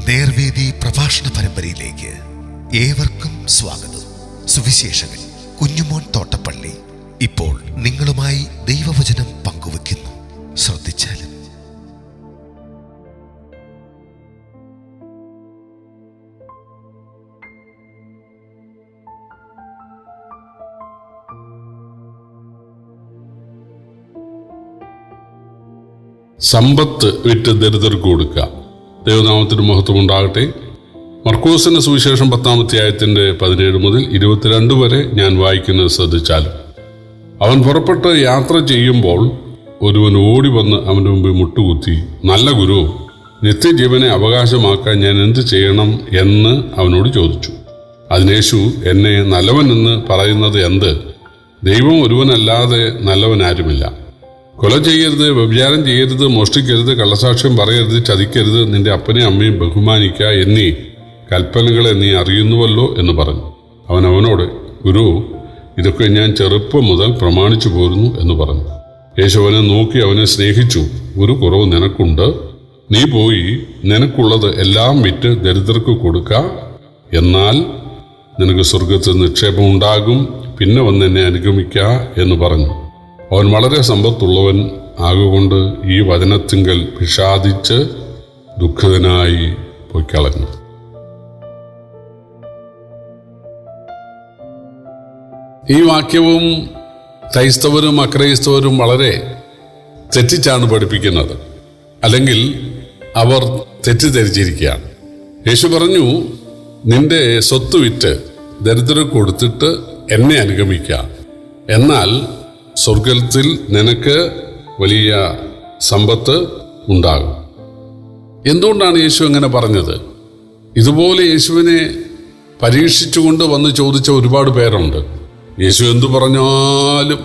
നേർവേദി പ്രഭാഷണ പരമ്പരയിലേക്ക് ഏവർക്കും സ്വാഗതം. സുവിശേഷകൻ കുഞ്ഞുമോൻ തോട്ടപ്പള്ളി ഇപ്പോൾ നിങ്ങളുമായി ദൈവവചനം പങ്കുവെക്കുന്നു ശ്രദ്ധിച്ചാലും സമ്പത്ത് വിറ്റ് ദരിദ്രർക്ക് കൊടുക്കുക ദൈവനാമത്തിന് മഹത്വം ഉണ്ടാകട്ടെ. മർക്കോസിന്റെ സുവിശേഷം പത്താമത്തെ അധ്യായത്തിന്റെ പതിനേഴ് മുതൽ ഇരുപത്തിരണ്ട് വരെ ഞാൻ വായിക്കുന്നത് ശ്രദ്ധിച്ചാലും. അവൻ പുറപ്പെട്ട് യാത്ര ചെയ്യുമ്പോൾ ഒരുവൻ ഓടി വന്ന് അവന്റെ മുമ്പിൽ മുട്ടുകുത്തി നല്ല ഗുരു നിത്യജീവനെ അവകാശമാക്കാൻ ഞാൻ എന്ത് ചെയ്യണം? എന്ന് അവനോട് ചോദിച്ചു. അതിനേശു എന്നെ നല്ലവൻ എന്ന് പറയുന്നത് എന്ത്? ദൈവം ഒരുവനല്ലാതെ നല്ലവൻ ആരുമില്ല കൊല ചെയ്യരുത് വ്യഭിചാരം ചെയ്യരുത് മോഷ്ടിക്കരുത് കള്ളസാക്ഷ്യം പറയരുത് ചതിക്കരുത് നിന്റെ അപ്പനെയും അമ്മയും ബഹുമാനിക്കുക എന്നീ കൽപ്പനകളെ നീ അറിയുന്നുവല്ലോ എന്ന് പറഞ്ഞു. അവൻ അവനോട് ഗുരു ഇതൊക്കെ ഞാൻ ചെറുപ്പം മുതൽ പ്രമാണിച്ചു പോരുന്നു എന്ന് പറഞ്ഞു. യേശുവനെ നോക്കി അവനെ സ്നേഹിച്ചു. ഗുരു കുറവ് നിനക്കുണ്ട്. നീ പോയി നിനക്കുള്ളത് എല്ലാം വിറ്റ് ദരിദ്രർക്ക് കൊടുക്ക. എന്നാൽ നിനക്ക് സ്വർഗത്തിൽ നിക്ഷേപം ഉണ്ടാകും. പിന്നെ വന്ന് എന്നെ അനുഗമിക്കുക എന്ന് പറഞ്ഞു. അവൻ വളരെ സമ്പത്തുള്ളവൻ ആകുകൊണ്ട് ഈ വചനത്തിങ്കൽ വിഷാദിച്ച് ദുഃഖിതനായി കളഞ്ഞു. ഈ വാക്യവും ക്രൈസ്തവരും അക്രൈസ്തവരും വളരെ തെറ്റിച്ചാണ് പഠിപ്പിക്കുന്നത്. അല്ലെങ്കിൽ അവർ തെറ്റിദ്ധരിച്ചിരിക്കുകയാണ്. യേശു പറഞ്ഞു നിന്റെ സ്വത്ത് വിറ്റ് ദരിദ്രർ കൊടുത്തിട്ട് എന്നെ അനുഗമിക്കുക എന്നാൽ സ്വർഗത്തിൽ നിനക്ക് വലിയ സമ്പത്ത് ഉണ്ടാകും. എന്തുകൊണ്ടാണ് യേശു അങ്ങനെ പറഞ്ഞത്? ഇതുപോലെ യേശുവിനെ പരീക്ഷിച്ചുകൊണ്ട് വന്ന് ചോദിച്ച ഒരുപാട് പേരുണ്ട്. യേശു എന്തു പറഞ്ഞാലും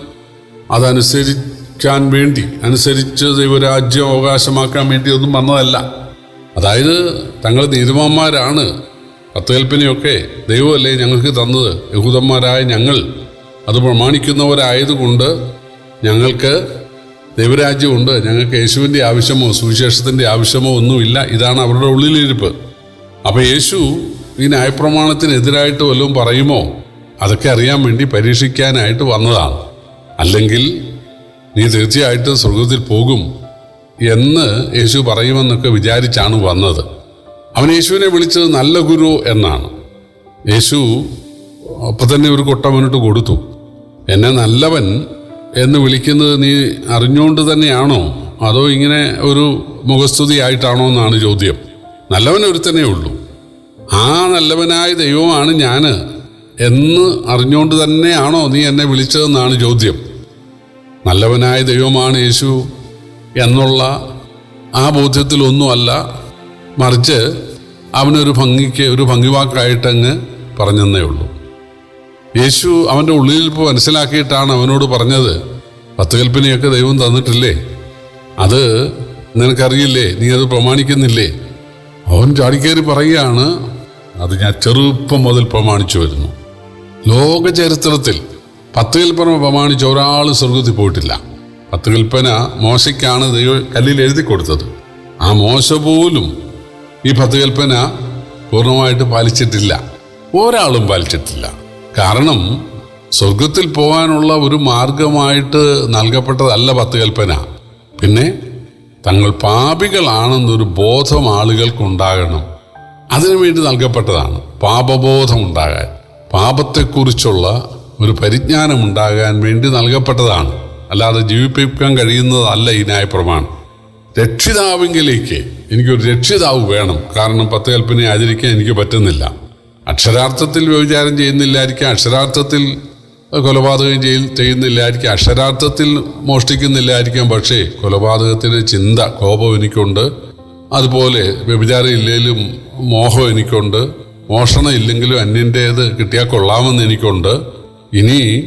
അതനുസരിക്കാൻ വേണ്ടി അനുസരിച്ച് ദൈവരാജ്യം അവകാശമാക്കാൻ വേണ്ടി ഒന്നും വന്നതല്ല. അതായത് തങ്ങൾ നീതിമാന്മാരാണ്. കത്തുകൽപ്പനയൊക്കെ ദൈവമല്ലേ ഞങ്ങൾക്ക് തന്നത്? യഹൂദന്മാരായ ഞങ്ങൾ അത് പ്രമാണിക്കുന്നവരായതുകൊണ്ട് ഞങ്ങൾക്ക് ദൈവരാജ്യമുണ്ട് ഞങ്ങൾക്ക് യേശുവിന്റെ ആവശ്യമോ സുവിശേഷത്തിന്റെ ആവശ്യമോ ഒന്നുമില്ല. ഇതാണ് അവരുടെ ഉള്ളിലിരിപ്പ്. അപ്പോൾ യേശു ഈ ന്യായപ്രമാണത്തിനെതിരായിട്ട് വല്ലതും പറയുമോ? അതൊക്കെ അറിയാൻ വേണ്ടി പരീക്ഷിക്കാനായിട്ട് വന്നതാണ്. അല്ലെങ്കിൽ നീ തീർച്ചയായിട്ടും സ്വർഗത്തിൽ പോകും എന്ന് യേശു പറയുമെന്നൊക്കെ വിചാരിച്ചാണ് വന്നത്. അവൻ യേശുവിനെ വിളിച്ചത് നല്ല ഗുരു എന്നാണ്. യേശു അപ്പം തന്നെ ഒരു കൊട്ട മുന്നോട്ട് കൊടുത്തു. എന്നെ നല്ലവൻ എന്ന് വിളിക്കുന്നത് നീ അറിഞ്ഞുകൊണ്ട് തന്നെയാണോ? അതോ ഇങ്ങനെ ഒരു മുഖസ്തുതി ആയിട്ടാണോ എന്നാണ് ചോദ്യം. നല്ലവൻ ഒരുത്തനേ ഉള്ളൂ. ആ നല്ലവനായ ദൈവമാണ് ഞാൻ എന്ന് അറിഞ്ഞുകൊണ്ട് തന്നെയാണോ നീ എന്നെ വിളിച്ചതെന്നാണ് ചോദ്യം. നല്ലവനായ ദൈവമാണ് യേശു എന്നുള്ള ആ ബോധ്യത്തിലൊന്നുമല്ല. മറിച്ച് അവനൊരു ഭംഗിക്ക് ഒരു ഭംഗിവാക്കായിട്ടങ്ങ് പറഞ്ഞെന്നേ ഉള്ളൂ. യേശു അവന്റെ ഉള്ളിലിരിപ്പ് മനസ്സിലാക്കിയിട്ടാണ് അവനോട് പറഞ്ഞത് പത്ത് കൽപ്പനയൊക്കെ ദൈവം തന്നിട്ടില്ലേ? അത് നിനക്കറിയില്ലേ? നീ അത് പ്രമാണിക്കുന്നില്ലേ? അവൻ ചാടിക്കേറി പറയുകയാണ് അത് ഞാൻ ചെറുപ്പം മുതൽ പ്രമാണിച്ചു വരുന്നു. ലോക ചരിത്രത്തിൽ പത്ത് കൽപ്പന പ്രമാണിച്ച ഒരാൾ സ്വർഗത്തിൽ പോയിട്ടില്ല. പത്ത് കൽപ്പന മോശയ്ക്കാണ് ദൈവം കല്ലിൽ എഴുതി കൊടുത്തത്. ആ മോശ പോലും ഈ പത്ത് കൽപ്പന പൂർണമായിട്ട് പാലിച്ചിട്ടില്ല. ഒരാളും പാലിച്ചിട്ടില്ല. കാരണം സ്വർഗത്തിൽ പോകാനുള്ള ഒരു മാർഗമായിട്ട് നൽകപ്പെട്ടതല്ല പത്ത് കൽപ്പന പിന്നെ തങ്ങൾ പാപികളാണെന്നൊരു ബോധം ആളുകൾക്കുണ്ടാകണം. അതിനുവേണ്ടി നൽകപ്പെട്ടതാണ് പാപബോധം ഉണ്ടാകാൻ. പാപത്തെക്കുറിച്ചുള്ള ഒരു പരിജ്ഞാനം ഉണ്ടാകാൻ വേണ്ടി നൽകപ്പെട്ടതാണ്. അല്ലാതെ ജീവിപ്പിക്കാൻ കഴിയുന്നതല്ല ഈ ന്യായപ്രമാണം. രക്ഷിതാവെങ്കിലേക്ക് എനിക്കൊരു രക്ഷിതാവ് വേണം. കാരണം പത്ത് കൽപ്പനയെ ആചരിക്കാൻ എനിക്ക് പറ്റുന്നില്ല. അക്ഷരാർത്ഥത്തിൽ വ്യഭിചാരം ചെയ്യുന്നില്ലായിരിക്കാം അക്ഷരാർത്ഥത്തിൽ കൊലപാതകം ചെയ്യ ചെയ്യുന്നില്ലായിരിക്കാം അക്ഷരാർത്ഥത്തിൽ മോഷ്ടിക്കുന്നില്ലായിരിക്കാം. പക്ഷേ കൊലപാതകത്തിന് ചിന്ത കോപം എനിക്കുണ്ട്. അതുപോലെ വ്യഭിചാരം ഇല്ലെങ്കിലും മോഹം എനിക്കുണ്ട്. മോഷണം ഇല്ലെങ്കിലും അന്യന്റേത് കിട്ടിയാൽ കൊള്ളാമെന്ന് എനിക്കുണ്ട്. ഇനി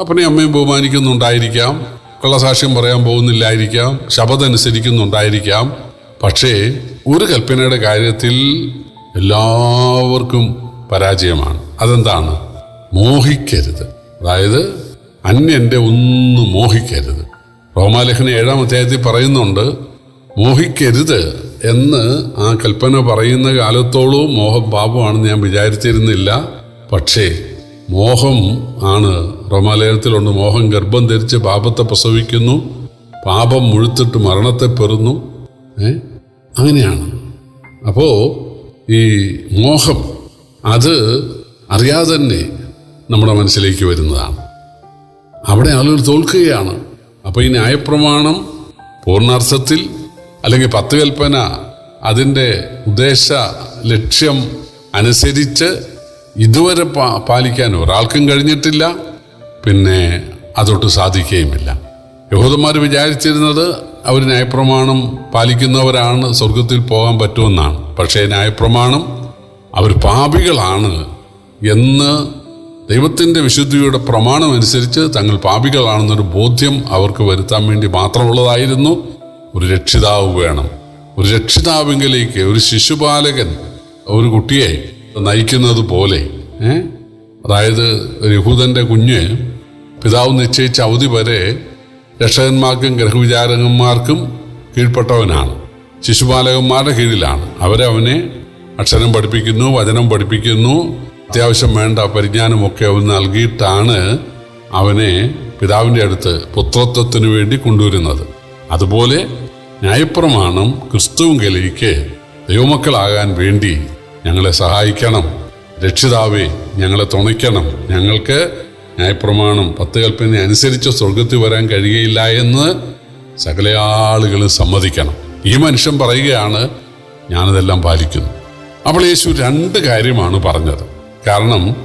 അപ്പനെയും അമ്മയും ബഹുമാനിക്കുന്നുണ്ടായിരിക്കാം. കള്ളസാക്ഷ്യം പറയാൻ പോകുന്നില്ലായിരിക്കാം. ശപഥം അനുസരിക്കുന്നുണ്ടായിരിക്കാം. പക്ഷേ ഒരു കൽപ്പനയുടെ കാര്യത്തിൽ എല്ലാവർക്കും പരാജയമാണ്. അതെന്താണ്? മോഹിക്കരുത്. അതായത് അന്യന്റെ ഒന്നും മോഹിക്കരുത്. റോമാലേഖന ഏഴാം അധ്യായത്തിൽ പറയുന്നുണ്ട് മോഹിക്കരുത് എന്ന് ആ കൽപ്പന പറയുന്ന കാലത്തോളവും മോഹം പാപമാണെന്ന് ഞാൻ വിചാരിച്ചിരുന്നില്ല. പക്ഷേ മോഹം ആണ്. റോമാലേഖനത്തിലുണ്ട് മോഹം ഗർഭം ധരിച്ച് പാപത്തെ പ്രസവിക്കുന്നു പാപം മുഴുത്തിട്ട് മരണത്തെ പെറുന്നു. അങ്ങനെയാണ്. അപ്പോൾ ഈ മോഹം അത് അറിയാതെ തന്നെ നമ്മുടെ മനസ്സിലേക്ക് വരുന്നതാണ്. അവിടെ ആളുകൾ തോൽക്കുകയാണ്. അപ്പോൾ ഈ ന്യായപ്രമാണം പൂർണാർത്ഥത്തിൽ അല്ലെങ്കിൽ പത്ത് കൽപ്പന അതിന്റെ ഉദ്ദേശ ലക്ഷ്യം അനുസരിച്ച് ഇതുവരെ പാ പാലിക്കാൻ ഒരാൾക്കും കഴിഞ്ഞിട്ടില്ല. പിന്നെ അതൊട്ട് സാധിക്കുകയുമില്ല. യഹൂദന്മാർ വിചാരിച്ചിരുന്നത് അവർ ന്യായപ്രമാണം പാലിക്കുന്നവരാണ് സ്വർഗത്തിൽ പോകാൻ പറ്റുമെന്നാണ്. പക്ഷേ ന്യായപ്രമാണം അവർ പാപികളാണ് എന്ന് ദൈവത്തിന്റെ വിശുദ്ധിയുടെ പ്രമാണം അനുസരിച്ച് തങ്ങൾ പാപികളാണെന്നൊരു ബോധ്യം അവർക്ക് വരുത്താൻ വേണ്ടി മാത്രമുള്ളതായിരുന്നു. ഒരു രക്ഷിതാവ് വേണം. ഒരു രക്ഷിതാവിങ്കിലേക്ക് ഒരു ശിശുപാലകൻ ഒരു കുട്ടിയെ നയിക്കുന്നത് പോലെ അതായത് യഹൂദന്റെ കുഞ്ഞ് പിതാവ് നിശ്ചയിച്ച അവധി വരെ രക്ഷകന്മാർക്കും ഗ്രഹവിചാരകന്മാർക്കും കീഴ്പ്പെട്ടവനാണ്. ശിശുപാലകന്മാരുടെ കീഴിലാണ്. അവരവനെ അക്ഷരം പഠിപ്പിക്കുന്നു വചനം പഠിപ്പിക്കുന്നു. അത്യാവശ്യം വേണ്ട പരിജ്ഞാനമൊക്കെ അവൻ നൽകിയിട്ടാണ് അവനെ പിതാവിന്റെ അടുത്ത് പുത്രത്വത്തിനു വേണ്ടി കൊണ്ടുവരുന്നത്. അതുപോലെ ന്യായപ്രമാണം ക്രിസ്തുവിലേക്ക് ദൈവമക്കളാകാൻ വേണ്ടി ഞങ്ങളെ സഹായിക്കണം. രക്ഷിതാവേ ഞങ്ങളെ തുണയ്ക്കണം. ഞങ്ങൾക്ക് ന്യായപ്രമാണം പത്ത് കൽപ്പന അനുസരിച്ച് സ്വർഗത്തിൽ വരാൻ കഴിയുകയില്ല എന്ന് സകല ആളുകളും സമ്മതിക്കണം. ഈ മനുഷ്യൻ പറയുകയാണ് ഞാനതെല്ലാം പാലിക്കുന്നു. അപ്പോൾ യേശു രണ്ട് കാര്യമാണ് പറഞ്ഞത്. കാരണം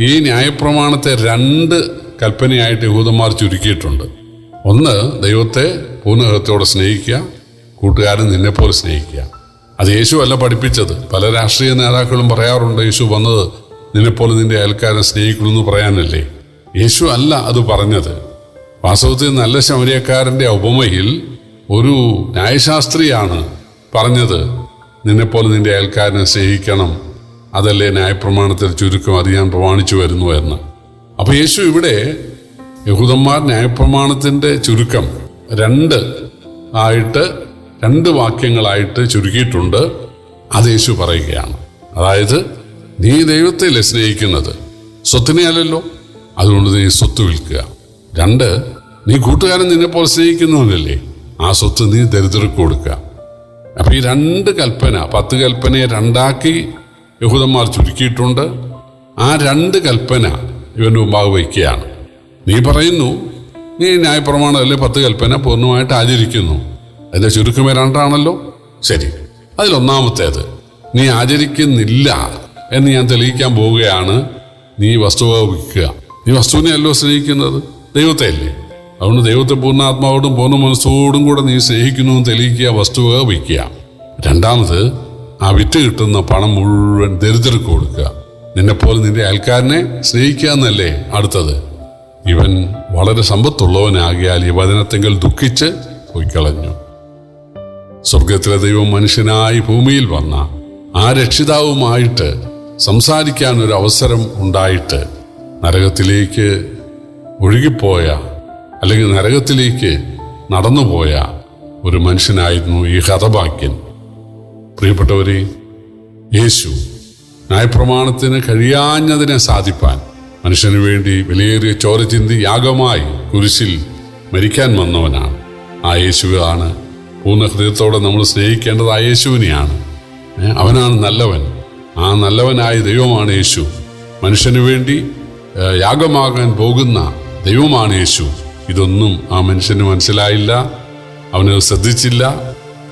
ഈ ന്യായപ്രമാണത്തെ രണ്ട് കൽപ്പനയായിട്ട് യഹൂദന്മാർ ചുരുക്കിയിട്ടുണ്ട്. ഒന്ന് ദൈവത്തെ പൂർണഹൃത്തോടെ സ്നേഹിക്കുക കൂട്ടുകാരൻ നിന്നെപ്പോലെ സ്നേഹിക്കുക. അത് യേശു അല്ല പഠിപ്പിച്ചത്. പല രാഷ്ട്രീയ നേതാക്കളും പറയാറുണ്ട് യേശു വന്നത് നിന്നെപ്പോലെ നിന്റെ അയൽക്കാരൻ സ്നേഹിക്കണമെന്ന് പറയാനല്ലേ? യേശു അല്ല അത് പറഞ്ഞത്. വാസ്തവത്തിൽ നല്ല ശമരിയക്കാരന്റെ ഉപമയിൽ ഒരു ന്യായശാസ്ത്രിയാണ് പറഞ്ഞത്. നിന്നെപ്പോലെ നിന്റെ അയൽക്കാരനെ സ്നേഹിക്കണം. അതല്ലേ ന്യായപ്രമാണത്തിൽ ചുരുക്കം അത് ഞാൻ പ്രമാണിച്ചു വരുന്നു എന്ന്. അപ്പോൾ യേശു ഇവിടെ യഹൂദന്മാർ ന്യായപ്രമാണത്തിന്റെ ചുരുക്കം രണ്ട് ആയിട്ട് രണ്ട് വാക്യങ്ങളായിട്ട് ചുരുക്കിയിട്ടുണ്ട്. അത് യേശു പറയുകയാണ്. അതായത് നീ ദൈവത്തെയല്ലേ സ്നേഹിക്കുന്നത്? സ്വത്തിനെ അല്ലല്ലോ. അതുകൊണ്ട് നീ സ്വത്ത് വിൽക്കുക. രണ്ട് നീ കൂട്ടുകാരൻ നിന്നെ പോലെ സ്നേഹിക്കുന്നവനല്ലേ? ആ സ്വത്ത് നീ ദരിദ്രർക്ക് കൊടുക്കുക. അപ്പൊ ഈ രണ്ട് കൽപ്പന പത്ത് കൽപ്പനയെ രണ്ടാക്കി യഹൂദന്മാർ ചുരുക്കിയിട്ടുണ്ട്. ആ രണ്ട് കൽപ്പന ഇവന്റെ മുമ്പാകെ വയ്ക്കുകയാണ്. നീ പറയുന്നു നീ ന്യായപ്രമാണമല്ലേ പത്ത് കൽപ്പന പൂർണമായിട്ട് ആചരിക്കുന്നു? അതിന്റെ ചുരുക്കമേ രണ്ടാണല്ലോ? ശരി. അതിലൊന്നാമത്തേത് നീ ആചരിക്കുന്നില്ല എന്ന് ഞാൻ തെളിയിക്കാൻ പോവുകയാണ്. നീ വസ്തുവ വിൽക്കുക നീ വസ്തുവിനെയല്ലോ സ്നേഹിക്കുന്നത്? ദൈവത്തെ അല്ലേ അതുകൊണ്ട് ദൈവത്തെ പൂർണാത്മാവോടും പൂർണ മനസ്സോടും കൂടെ നീ സ്നേഹിക്കുന്നു തെളിയിക്കുക വസ്തുവക വയ്ക്കുക. രണ്ടാമത് ആ വിറ്റ് കിട്ടുന്ന പണം മുഴുവൻ ദരിദ്രർക്ക് കൊടുക്കുക. നിന്നെപ്പോലെ നിന്റെ അയൽക്കാരനെ സ്നേഹിക്കുക എന്നല്ലേ അടുത്തത്. ഇവൻ വളരെ സമ്പത്തുള്ളവനാകിയാൽ ഈ വചനത്തെങ്കിൽ ദുഃഖിച്ച് പൊയ്ക്കളഞ്ഞു. സ്വർഗത്തിലെ ദൈവം മനുഷ്യനായി ഭൂമിയിൽ വന്ന ആ രക്ഷിതാവുമായിട്ട് സംസാരിക്കാൻ ഒരു അവസരം ഉണ്ടായിട്ട് നരകത്തിലേക്ക് ഒഴുകിപ്പോയ അല്ലെങ്കിൽ നരകത്തിലേക്ക് നടന്നുപോയ ഒരു മനുഷ്യനായിരുന്നു ഈ ഹതഭാഗ്യൻ. പ്രിയപ്പെട്ടവരെ യേശു ന്യായപ്രമാണത്തിന് കഴിയാഞ്ഞതിനെ സാധിപ്പാൻ മനുഷ്യന് വേണ്ടി വിലയേറിയ ചോര ചിന്തി യാഗമായി കുരിശിൽ മരിക്കാൻ വന്നവനാണ്. ആ യേശുവാണ് പൂർണ ഹൃദയത്തോടെ നമ്മൾ സ്നേഹിക്കേണ്ടത് ആ യേശുവിനെയാണ്. അവനാണ് നല്ലവൻ. ആ നല്ലവനായ ദൈവമാണ് യേശു. മനുഷ്യന് വേണ്ടി യാഗമാകാൻ പോകുന്ന ദൈവമാണ് യേശു. ഇതൊന്നും ആ മനുഷ്യന് മനസ്സിലായില്ല. അവനത് ശ്രദ്ധിച്ചില്ല.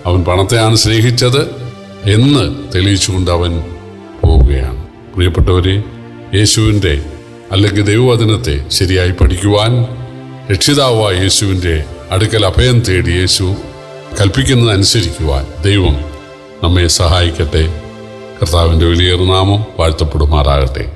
അവൻ പണത്തെയാണ് സ്നേഹിച്ചത് എന്ന് തെളിയിച്ചുകൊണ്ട് അവൻ പോവുകയാണ്. പ്രിയപ്പെട്ടവരെ യേശുവിന്റെ അല്ലെങ്കിൽ ദൈവവചനത്തെ ശരിയായി പഠിക്കുവാൻ രക്ഷിതാവായ യേശുവിന്റെ അടുക്കൽ അഭയം തേടി യേശു കൽപ്പിക്കുന്നത് അനുസരിക്കുവാൻ ദൈവം നമ്മെ സഹായിക്കട്ടെ. കർത്താവിന്റെ വലിയൊരു നാമം വാഴ്ത്തപ്പെടുമാറാകട്ടെ.